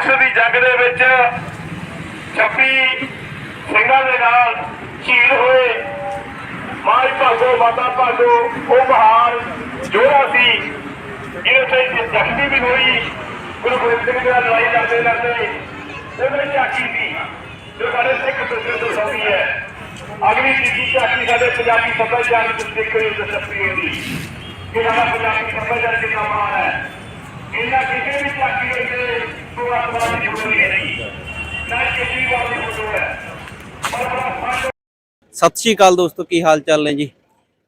ਮੁਕਤਸਰ ਦੀ ਜੰਗ ਦੇ ਵਿੱਚ 26 ਸਿੰਘਾਂ ਦੇ ਨਾਲ ਸ਼ਹੀਦ ਹੋਏ। ਮਾਈ ਭਾਗੋ, ਮਾਤਾ ਭਾਗੋ, ਉਹ ਮਹਾਨ ਜੋੜਾ ਸੀ, ਜਿਹਦੇ ਤੇ ਜ਼ਖਮੀ ਵੀ ਹੋਈ। ਗੁਰੂ ਗੋਬਿੰਦ ਸਿੰਘ ਜੀ ਨਾਲ ਲੜਾਈ ਲੜਦੇ ਲੜਦੇ ਉਹਨੇ ਝਾਕੀ ਸੀ ਜੋ ਸਾਡੇ ਸਿੱਖ ਸੁਰਜੇ ਤੋਂ ਸੌਂਦੀ ਹੈ। ਅਗਲੀ ਤੀਜੀ ਝਾਕੀ ਸਾਡੇ ਪੰਜਾਬੀ ਸੱਭਿਆਚਾਰ ਵਿੱਚ ਦੇਖਣ ਨੂੰ ਦਿਲਚਸਪੀ ਹੁੰਦੀ ਕਿ ਸਾਡਾ ਪੰਜਾਬੀ ਸੱਭਿਆਚਾਰ ਕਿੰਨਾ ਮਹਾਨ ਹੈ। ਇਹਨਾਂ ਕਿਸੇ ਵੀ ਝਾਕੀ ਵਿੱਚ ਕੋਈ ਦੀ ਫੋਟੋ ਨਹੀਂ ਨਾ ਕਿਸੇ ਵਾਲੀ ਫੋਟੋ ਹੈ ਸਤਿ ਸ਼੍ਰੀ ਅਕਾਲ ਦੋਸਤੋ, ਕੀ ਹਾਲ ਚਾਲ ਨੇ ਜੀ?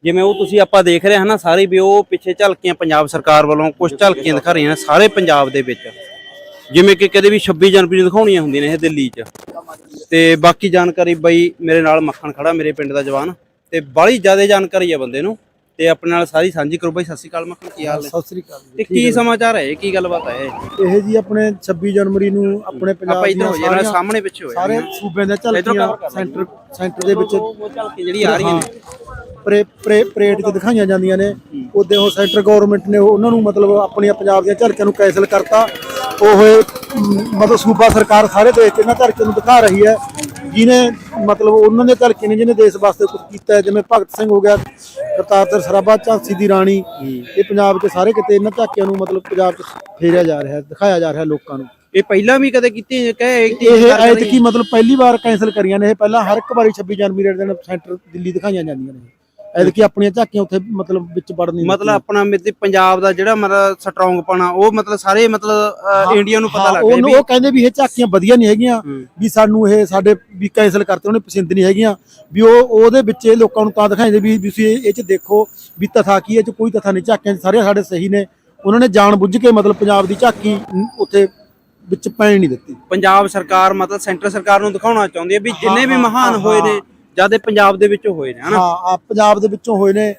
ਜਿਵੇਂ ਉਹ ਤੁਸੀਂ ਆਪਾਂ ਦੇਖ ਰਹੇ ਹਾਂ ਨਾ, ਸਾਰੇ ਵੀ ਉਹ ਪਿੱਛੇ ਝਲਕੀਆਂ ਪੰਜਾਬ ਸਰਕਾਰ ਵੱਲੋਂ ਕੁਝ ਝਲਕੀਆਂ ਦਿਖਾ ਰਹੀਆਂ ਨੇ ਸਾਰੇ ਪੰਜਾਬ ਦੇ ਵਿੱਚ। ਜਿਵੇਂ ਕਿ ਕਦੇ ਵੀ 26 ਜਨਵਰੀ ਨੂੰ ਦਿਖਾਉਣੀਆਂ ਹੁੰਦੀਆਂ ਨੇ ਇਹ ਦਿੱਲੀ 'ਚ। ਤੇ ਬਾਕੀ ਜਾਣਕਾਰੀ ਬਈ ਮੇਰੇ ਨਾਲ ਮੱਖਣ ਖੜਾ, ਮੇਰੇ ਪਿੰਡ ਦਾ ਜਵਾਨ। ਤੇ ਬੜੀ ਜ਼ਿਆਦਾ ਜਾਣਕਾਰੀ ਆ ਬੰਦੇ ਨੂੰ। ਤੇ ਆਪਣੇ ਨਾਲ ਸਾਰੀ ਸਾਂਝੀ ਕਰੋ ਬਈ ਸਤਿ ਸ਼੍ਰੀ ਅਕਾਲ ਮੱਖਣ ਕੀ ਹਾਲ ਨੇ? ਸਤਿ ਸ੍ਰੀ ਅਕਾਲ ਜੀ। ਤੇ ਕੀ ਸਮਾਚਾਰ ਹੈ? ਕੀ ਗੱਲਬਾਤ ਹੈ? ਇਹ? ਜੀ ਆਪਣੇ 26 ਜਨਵਰੀ ਨੂੰ ਆਪਣੇ ਪੰਜਾਬ ਆਪਾਂ ਇੱਧਰ ਦੀਆਂ ਹੋ ਜਾਣਾ ਸਾਰੀਆਂ- ਸਾਹਮਣੇ ਪਿੱਛੇ ਹੋਏ ਸਾਰੇ ਸੂਬਿਆਂ ਦੇ ਇੱਧਰੋਂ ਝਲਕੀਆਂ cover ਕਰ ਲੈਂਦੇ ਸੈਂਟਰ ਸੈਂਟਰ ਦੇ ਵਿੱਚ ਉਹ ਝਲਕੀ ਜਿਹੜੀ ਆ ਰਹੀਆਂ ਨੇ। ਪਰੇ ਪਰੇ ਪਰੇਡ 'ਚ ਦਿਖਾਈਆਂ ਜਾਂਦੀਆਂ ਨੇ। ਉਹਦੇ ਉਹ ਸੈਂਟਰ ਗਵਰਨਮੈਂਟ ਨੇ ਉਹਨਾਂ ਨੂੰ ਮਤਲਬ ਆਪਣੀਆਂ ਪੰਜਾਬ ਦੀਆਂ ਝਲਕੀਆਂ ਨੂੰ ਕੈਂਸਲ ਕਰਤਾ। ਉਹ ਮਤਲਬ ਸੂਬਾ ਸਰਕਾਰ ਸਾਰੇ ਦੇਸ਼ 'ਚ ਇਹਨਾਂ ਝਲਕੀਆਂ ਨੂੰ ਦਿਖਾ ਰਹੀ ਹੈ। ਜਿਨੇ ਮਤਲਬ ਉਹਨਾਂ ਦੇ ਝਲਕੇ ਨੇ ਜਿਹਨੇ ਦੇਸ਼ ਵਾਸਤੇ ਕੁਝ ਕੀਤਾ ਹੈ ਜਿਵੇਂ ਭਗਤ ਸਿੰਘ ਹੋ ਗਿਆ ਕਰਤਾਰ ਸਿੰਘ ਸਰਾਭਾ ਝਾਂਸੀ ਦੀ ਰਾਣੀ। ਇਹ ਪੰਜਾਬ 'ਚ ਸਾਰੇ ਕਿਤੇ ਇਹਨਾਂ ਝਾਕੀਆਂ ਨੂੰ ਮਤਲਬ ਪੰਜਾਬ 'ਚ ਫੇਰਿਆ ਜਾ ਰਿਹਾ ਦਿਖਾਇਆ ਜਾ ਰਿਹਾ ਲੋਕਾਂ ਨੂੰ। ਇਹ ਪਹਿਲਾਂ ਵੀ ਕਦੇ ਕੀਤੀ ਕਹੇ ਇਹ ਐਤਕੀ ਮਤਲਬ ਪਹਿਲੀ ਵਾਰ ਕੈਂਸਲ ਕਰੀਆਂ ਨੇ ਇਹ ਪਹਿਲਾਂ ਹਰ ਇੱਕ ਵਾਰੀ 26 ਜਨਵਰੀ ਦੇ ਦਿਨ ਸੈਂਟਰ ਦਿੱਲੀ ਦਿਖਾਈਆਂ ਜਾਂਦੀਆਂ ਨੇ। ਐਤਕੀ ਆਪਣੀਆਂ ਝਾਕੀਆਂ ਉੱਥੇ ਮਤਲਬ ਵਿੱਚ ਵੜਨ ਨਹੀਂ ਮਤਲਬ ਆਪਣਾ ਮੇਰੇ ਪੰਜਾਬ ਦਾ ਜਿਹੜਾ ਮਤਲਬ ਸਟਰੋਂਗ ਪਣਾ ਉਹ ਮਤਲਬ ਸਾਰੇ ਮਤਲਬ ਇੰਡੀਆ ਨੂੰ ਪਤਾ ਲੱਗ ਗਿਆ ਉਹ ਕਹਿੰਦੇ ਵੀ ਇਹ ਝਾਕੀਆਂ ਵਧੀਆ ਨਹੀਂ ਹੈਗੀਆਂ। ਵੀ ਸਾਨੂੰ ਇਹ ਸਾਡੇ ਵੀ ਕੈਂਸਲ ਕਰਤੇ ਉਹਨੇ ਪਸੰਦ ਨਹੀਂ ਹੈਗੀਆਂ। ਵੀ ਉਹ ਉਹਦੇ ਵਿੱਚ ਇਹ ਲੋਕਾਂ ਨੂੰ ਤਾਂ ਦਿਖਾਉਂਦੇ ਵੀ ਤੁਸੀਂ ਇਹ ਚ ਦੇਖੋ ਵੀ ਤਥਾ ਕੀ ਇਹ ਚ ਕੋਈ ਤਥਾ ਨਹੀਂ। ਝਾਕੀਆਂ ਸਾਰੇ ਸਾਡੇ ਸਹੀ ਨੇ। ਉਹਨਾਂ ਨੇ ਜਾਣ ਬੁੱਝ ਕੇ ਮਤਲਬ ਪੰਜਾਬ ਦੀ ਝਾਕੀ ਉੱਥੇ ਵਿੱਚ ਪੈਣ ਨਹੀਂ ਦਿੱਤੀ। ਪੰਜਾਬ ਸਰਕਾਰ ਮਤਲਬ ਸੈਂਟਰ ਸਰਕਾਰ ਨੂੰ ਦਿਖਾਉਣਾ ਚਾਹੁੰਦੀ ਹੈ ਵੀ ਜਿੰਨੇ ਵੀ ਮਹਾਨ ਹੋਏ ਨੇ ਜ਼ਿਆਦਾ ਪੰਜਾਬ ਦੇ ਵਿੱਚੋਂ ਹੋਏ ਨੇ ਹਨਾ? ਹਾਂ ਆ ਪੰਜਾਬ ਦੇ ਵਿੱਚੋਂ ਹੋਏ ਨੇ।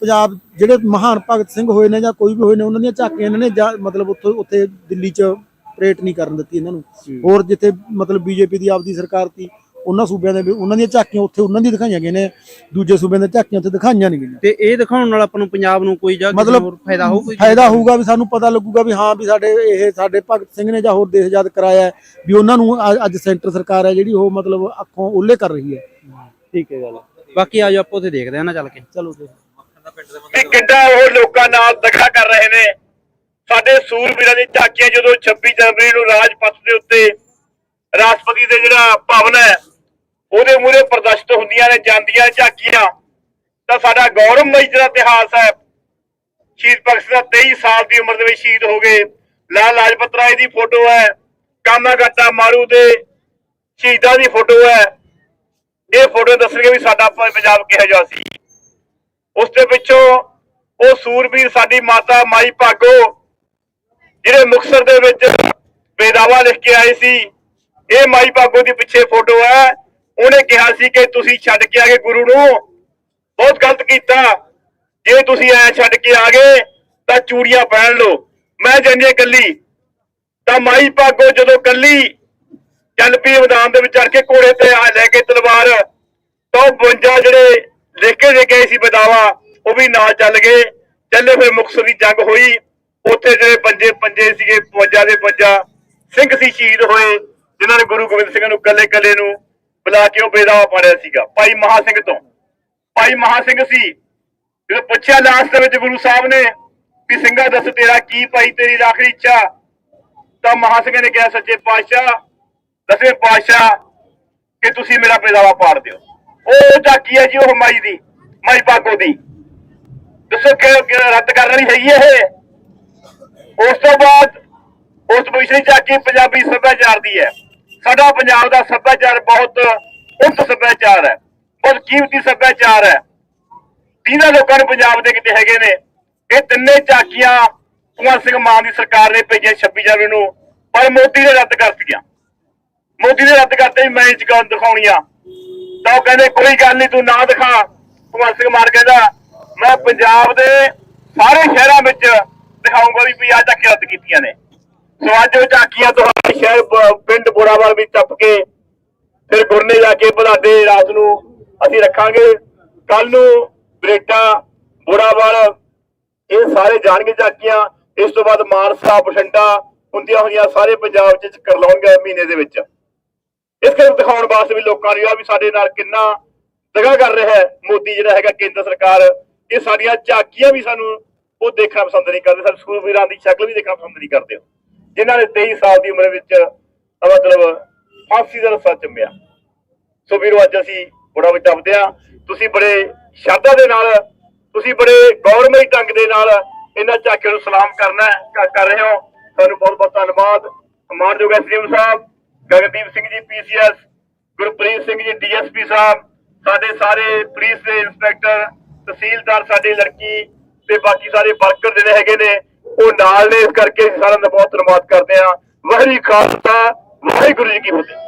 ਪੰਜਾਬ ਜਿਹੜੇ ਮਹਾਨ ਭਗਤ ਸਿੰਘ ਹੋਏ ਨੇ ਜਾਂ ਕੋਈ ਵੀ ਹੋਏ ਨੇ ਉਹਨਾਂ ਦੀਆਂ ਝਾਕੀਆਂ ਇਹਨਾਂ ਨੇ ਮਤਲਬ ਉੱਥੇ ਉੱਥੇ ਦਿੱਲੀ 'ਚ ਆਪਰੇਟ ਨਹੀਂ ਕਰਨ ਦਿੱਤੀ ਇਹਨਾਂ ਨੂੰ। ਹੋਰ ਜਿੱਥੇ ਮਤਲਬ ਬੀਜੇਪੀ ਦੀ ਆਪਦੀ ਸਰਕਾਰ ਸੀ ਉਹਨਾਂ ਸੂਬਿਆਂ ਦੇ ਉਹਨਾਂ ਦੀਆਂ ਝਾਕੀਆਂ ਉੱਥੇ ਉਹਨਾਂ ਦੀ ਦਿਖਾਈਆਂ ਗਈਆਂ ਨੇ। ਦੂਜੇ ਸੂਬਿਆਂ ਦੀਆਂ ਝਾਕੀਆਂ ਉੱਥੇ ਦਿਖਾਈਆਂ ਨਹੀਂ ਗਈਆਂ। ਤੇ ਇਹ ਦਿਖਾਉਣ ਨਾਲ ਆਪਾਂ ਨੂੰ ਪੰਜਾਬ ਨੂੰ ਕੋਈ ਜਾਂ ਮਤਲਬ ਫਾਇਦਾ ਹੋਊ ਕੋਈ? ਫਾਇਦਾ ਹੋਊਗਾ ਵੀ ਸਾਨੂੰ ਪਤਾ ਲੱਗੂਗਾ ਵੀ ਹਾਂ ਵੀ ਸਾਡੇ ਇਹ ਸਾਡੇ ਭਗਤ ਸਿੰਘ ਨੇ ਜਾਂ ਹੋਰ ਦੇਸ਼ ਆਜ਼ਾਦ ਕਰਾਇਆ ਵੀ ਉਹਨਾਂ ਨੂੰ ਅੱਜ ਸੈਂਟਰ ਸਰਕਾਰ ਹੈ ਜਿਹੜੀ ਉਹ ਮਤਲਬ ਅੱਖੋਂ ਓਲੇ ਕਰ ਰਹੀ ਹੈ। ਠੀਕ ਹੈ ਗੱਲ ਬਾਕੀ ਆਜੋ ਆਪਾਂ ਉੱਥੇ ਦੇਖਦੇ ਹਾਂ ਨਾ ਚੱਲ ਕੇ। ਚਲੋ ਜੀ। ਕਿ ਕਿੱਦਾਂ ਉਹ ਲੋਕਾਂ ਨਾਲ ਦਖਾ ਕਰ ਰਹੇ ਨੇ। ਸਾਡੇ ਸੂਰਬੀਰਾਂ ਦੀ ਝਾਕੀਆਂ ਜਦੋਂ 26 ਜਨਵਰੀ ਨੂੰ ਰਾਜਪਥ ਦੇ ਉੱਤੇ ਰਾਸ਼ਟਰਪਤੀ ਦੇ ਜਿਹੜਾ ਭਵਨ ਹੈ ਉਹਦੇ ਮੂਹਰੇ ਪ੍ਰਦਰਸ਼ਿਤ ਹੁੰਦੀਆਂ ਨੇ ਜਾਂਦੀਆਂ ਝਾਕੀਆਂ। ਤਾਂ ਸਾਡਾ ਗੌਰਵਮਈ ਜਿਹੜਾ ਇਤਿਹਾਸ ਹੈ ਸ਼ਹੀਦ ਭਗਤ ਸਿੰਘ ਦਾ 23 ਸਾਲ ਦੀ ਉਮਰ ਦੇ ਵਿੱਚ ਸ਼ਹੀਦ ਹੋ ਗਏ। ਲਾਲ ਲਾਜਪਤ ਰਾਏ ਦੀ ਫੋਟੋ ਹੈ ਕਾਮਾਗਾਟਾ ਮਾਰੂ ਦੇ ਸ਼ਹੀਦਾਂ ਦੀ ਫੋਟੋ ਹੈ। ਇਹ ਫੋਟੋ ਦੱਸਣਗੇ ਵੀ ਸਾਡਾ ਪੰਜਾਬ ਕਿਹੋ ਜਿਹਾ ਸੀ। ਉਸ ਦੇ ਪਿੱਛੋਂ ਉਹ ਸੂਰਬੀਰ, ਸਾਡੀ ਮਾਤਾ, ਮਾਈ ਭਾਗੋ, ਜਿਹੜੇ ਮੁਕਸਰ ਦੇ ਵਿੱਚ ਬੇਦਾਵਾ ਲਿਖ ਕੇ ਆਏ ਸੀ, ਇਹ ਮਾਈ ਭਾਗੋ ਦੀ ਪਿੱਛੇ ਫੋਟੋ ਹੈ। ਉਹਨੇ ਕਿਹਾ ਸੀ ਕਿ ਤੁਸੀਂ ਛੱਡ ਕੇ ਆ ਗਏ ਗੁਰੂ ਨੂੰ। ਬਹੁਤ ਗਲਤ ਕੀਤਾ। ਜੇ ਤੁਸੀਂ ਐ ਛੱਡ ਕੇ ਆ ਗਏ, ਤਾਂ ਚੂੜੀਆਂ ਪਹਿਨ ਲਓ। ਮੈਂ ਜਾਂਦੀ ਕੱਲੀ ਤਾਂ ਮਾਈ ਭਾਗੋ ਜਦੋਂ ਕੱਲੀ ਚੱਲ ਪਈ ਮੈਦਾਨ ਦੇ ਵਿੱਚ ਚੜ ਕੇ ਘੋੜੇ ਤੇ ਆ ਲੈ ਕੇ ਤਲਵਾਰ ਤਾਂ ਉਹ 52 ਜਿਹੜੇ ਲਿਖ ਦੇ ਗਏ ਸੀ ਬਦਾਵਾ, ਉਹ ਵੀ ਨਾਲ ਚੱਲ ਗਏ। ਚੱਲੇ ਹੋਏ ਮੁਕਤਸਰ ਦੀ ਜੰਗ ਹੋਈ। ਉੱਥੇ ਜਿਹੜੇ ਪੰਜੇ ਪੰਜੇ ਸੀਗੇ 52 ਦੇ 52 ਸਿੰਘ ਸੀ ਸ਼ਹੀਦ ਹੋਏ, ਜਿਨ੍ਹਾਂ ਨੇ ਗੁਰੂ ਗੋਬਿੰਦ ਸਿੰਘ ਨੂੰ ਕੱਲੇ ਕੱਲੇ ਨੂੰ ਬੁਲਾ ਕੇ ਉਹ ਬੇਦਾਵਾ ਪਾੜਿਆ ਸੀਗਾ। ਭਾਈ ਮਹਾ ਸਿੰਘ ਤੋਂ। ਭਾਈ ਮਹਾ ਸਿੰਘ ਸੀ। ਜਦੋਂ ਪੁੱਛਿਆ ਲਾਸਟ ਦੇ ਵਿੱਚ ਗੁਰੂ ਸਾਹਿਬ ਨੇ ਵੀ ਸਿੰਘਾ ਦੱਸ ਤੇਰਾ ਕੀ ਭਾਈ, ਤੇਰੀ ਆਖਰੀ ਇੱਛਾ, ਤਾਂ ਮਹਾ ਸਿੰਘ ਨੇ ਕਿਹਾ, ਸੱਚੇ ਪਾਤਸ਼ਾਹ ਦਸਵੇਂ ਪਾਤਸ਼ਾਹ ਕਿ ਤੁਸੀਂ ਮੇਰਾ ਬੇਦਾਵਾ ਪਾੜ ਦਿਓ। ਉਹ ਝਾਕੀ ਹੈ ਜੀ ਉਹ ਮਾਈ ਦੀ, ਮਾਈ ਪਾਗੋ ਦੀ? ਦੱਸੋ ਕਿ ਰੱਦ ਕਰਨ ਵਾਲੀ ਹੈਗੀ ਹੈ ਇਹ? ਉਸ ਤੋਂ ਬਾਅਦ ਉਸ ਪਿਛਲੀ ਝਾਕੀ ਪੰਜਾਬੀ ਸੱਭਿਆਚਾਰ ਦੀ ਹੈ। ਸਾਡਾ ਪੰਜਾਬ ਦਾ ਸੱਭਿਆਚਾਰ ਬਹੁਤ ਉੱਚ ਸੱਭਿਆਚਾਰ ਹੈ, ਬਹੁਤ ਕੀਮਤੀ ਸੱਭਿਆਚਾਰ ਹੈ। ਤੀਨਾਂ ਲੋਕਾਂ ਨੂੰ ਪੰਜਾਬ ਦੇ ਕਿਤੇ ਹੈਗੇ ਨੇ। ਇਹ ਤਿੰਨੇ ਝਾਕੀਆਂ ਕੁਮਾਰ ਸਿੰਘ ਮਾਨ ਦੀ ਸਰਕਾਰ ਨੇ ਭੇਜੀਆਂ 26 ਜਨਵਰੀ ਨੂੰ, ਪਰ ਮੋਦੀ ਨੇ ਰੱਦ ਕਰ ਦਿੱਤੀਆਂ। ਮੋਦੀ ਨੇ ਰੱਦ ਕਰਤੇ ਵੀ ਮੈਂ ਇਹ ਗੱਲ ਦਿਖਾਉਣੀਆਂ ਤਾਂ ਉਹ ਕਹਿੰਦੇ, ਕੋਈ ਗੱਲ ਨਹੀਂ ਤੂੰ ਨਾ ਦਿਖਾ। ਭਗਵੰਤ ਸਿੰਘ ਮਾਨ ਕਹਿੰਦਾ, ਮੈਂ ਪੰਜਾਬ ਦੇ ਸਾਰੇ ਸ਼ਹਿਰਾਂ ਵਿੱਚ ਦਿਖਾਉਂਗਾ ਵੀ ਵੀ ਆਹ ਝਾਕੀਆਂ ਰੱਦ ਕੀਤੀਆਂ ਨੇ। ਸੋ ਅੱਜ ਉਹ ਝਾਕੀਆਂ ਤੁਹਾਡੇ ਸ਼ਹਿਰ ਪਿੰਡ ਬੋੜਾਵਾਲ ਵੀ ਟੱਪ ਕੇ ਫਿਰ ਗੁਰਨੇ ਜਾ ਕੇ ਬਲਾਡੇ ਰਾਤ ਨੂੰ। ਅਸੀਂ ਰੱਖਾਂਗੇ। ਕੱਲ ਨੂੰ ਬਰੇਟਾ ਬੋੜਾਵਾਲ ਇਹ ਸਾਰੇ ਜਾਣਗੇ ਝਾਕੀਆਂ। ਇਸ ਤੋਂ ਬਾਅਦ ਮਾਨਸਾ, ਬਠਿੰਡਾ ਹੁੰਦੀਆਂ ਹੋਈਆਂ ਸਾਰੇ ਪੰਜਾਬ 'ਚ ਕਰ ਲਾਉਣਗੇ ਮਹੀਨੇ ਦੇ ਵਿੱਚ। ਇਸ ਕਰਕੇ ਦਿਖਾਉਣ ਵਾਸਤੇ ਵੀ ਲੋਕਾਂ ਨੂੰ ਆ ਵੀ ਸਾਡੇ ਨਾਲ ਕਿੰਨਾ ਦਗਾ ਕਰ ਰਿਹਾ ਹੈ ਮੋਦੀ ਜਿਹੜਾ ਹੈਗਾ ਕੇਂਦਰ ਸਰਕਾਰ। ਇਹ ਸਾਡੀਆਂ ਝਾਕੀਆਂ ਵੀ ਸਾਨੂੰ ਉਹ ਦੇਖਣਾ ਪਸੰਦ ਨਹੀਂ ਕਰਦੇ, ਸਾਡੇ ਸਕੂਲ ਵੀਰਾਂ ਦੀ ਸ਼ਕਲ ਵੀ ਦੇਖਣਾ ਪਸੰਦ ਨਹੀਂ ਕਰਦੇ। ਜਿਨ੍ਹਾਂ ਨੇ 23 ਸਾਲ ਦੀ ਉਮਰ ਵਿੱਚ ਮਤਲਬ ਫਾਂਸੀ ਦਾ ਰਸਾ ਚੁੰਮਿਆ। ਸੋ ਵੀਰੋ, ਅੱਜ ਅਸੀਂ ਬੜਾ ਵਿੱਚ ਦੱਬਦੇ ਆ ਤੁਸੀਂ ਬੜੇ ਸ਼ਰਧਾ ਦੇ ਨਾਲ, ਤੁਸੀਂ ਬੜੇ ਗੌਰਮਈ ਢੰਗ ਦੇ ਨਾਲ ਇਹਨਾਂ ਝਾਕੀਆਂ ਨੂੰ ਸਲਾਮ ਕਰਨਾ ਕਰ- ਕਰ ਰਹੇ ਹੋ। ਤੁਹਾਨੂੰ ਬਹੁਤ ਬਹੁਤ ਧੰਨਵਾਦ ਮਾਨਯੋਗ ਐਸਡੀਐਮ ਸਾਹਿਬ ਗਗਨਦੀਪ ਸਿੰਘ ਜੀ, ਪੀਸੀਐਸ, ਗੁਰਪ੍ਰੀਤ ਸਿੰਘ ਜੀ, ਡੀਐਸਪੀ ਸਾਹਿਬ, ਸਾਡੇ ਸਾਰੇ ਪੁਲਿਸ ਦੇ ਇੰਸਪੈਕਟਰ, ਤਹਿਸੀਲਦਾਰ ਸਾਡੀ ਲੜਕੀ ਤੇ ਬਾਕੀ ਸਾਰੇ ਵਰਕਰ ਜਿਹੜੇ ਹੈਗੇ ਨੇ, ਉਹ ਨਾਲ ਨੇ। ਇਸ ਕਰਕੇ ਅਸੀਂ ਸਾਰਿਆਂ ਦਾ ਬਹੁਤ ਧੰਨਵਾਦ ਕਰਦੇ ਹਾਂ। ਵਾਹਿਗੁਰੂ ਖਾਲਸਾ, ਵਾਹਿਗੁਰੂ ਜੀ ਕੀ ਫਤਿਹ।